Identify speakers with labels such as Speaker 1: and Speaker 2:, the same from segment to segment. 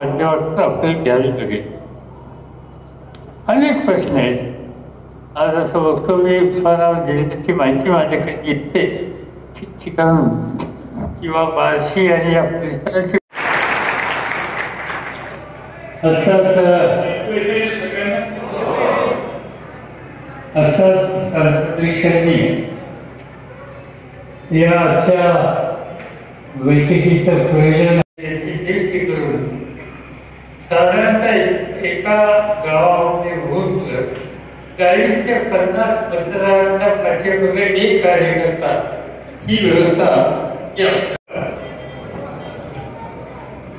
Speaker 1: त्याच्यावर आपल्याला घ्यावी लागेल. अनेक प्रश्न आहेत. आज असं बघतो मी उस्मानाबाद जिल्ह्याची माहिती माझ्याकडे येते. ठिकठिकाण किंवा बार्शी आणि या परिसराची या आजच्या बैठकीचं प्रयोजन एका गावामध्ये होत चाळीस ते पन्नास मतदारांच्या पाठीमागे एक कार्यकर्ता ही व्यवस्था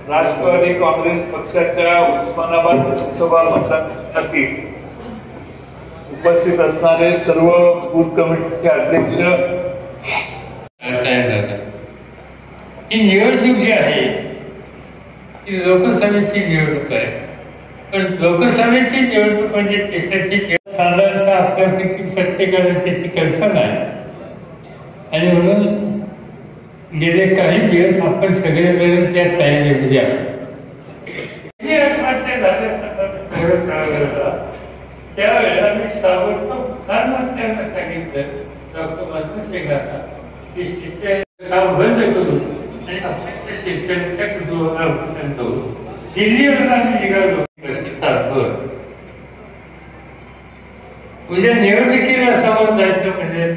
Speaker 2: राष्ट्रवादी काँग्रेस पक्षाच्या उस्मानाबाद लोकसभा मतदारसंघातील उपस्थित असणारे सर्व बूथ कमिटीचे अध्यक्ष।
Speaker 1: ही निवडणूक जी आहे ही लोकसभेची निवडणूक आहे. पण लोकसभेची निवडणूक म्हणजे देशाची निवड- साधारणतः आपल्यापैकी प्रत्येकाला त्याची कल्पना आहे आणि म्हणून गेले काही दिवस आपण सगळेजण त्या तयारीमध्ये आहोत त्यावेळेला मी ताबडतोब प्रधानमंत्र्यांना सांगितलं डॉक्टर मनमोहन सिंगांना की शेतकऱ्यांचं काम बंद करू। आणि आपल्या शेतकऱ्यांच्या कुटुंबाला दिल्लीवर आम्ही निघालो मागं म्हणजे निवडणुकीला सामोरं जायचं म्हणजे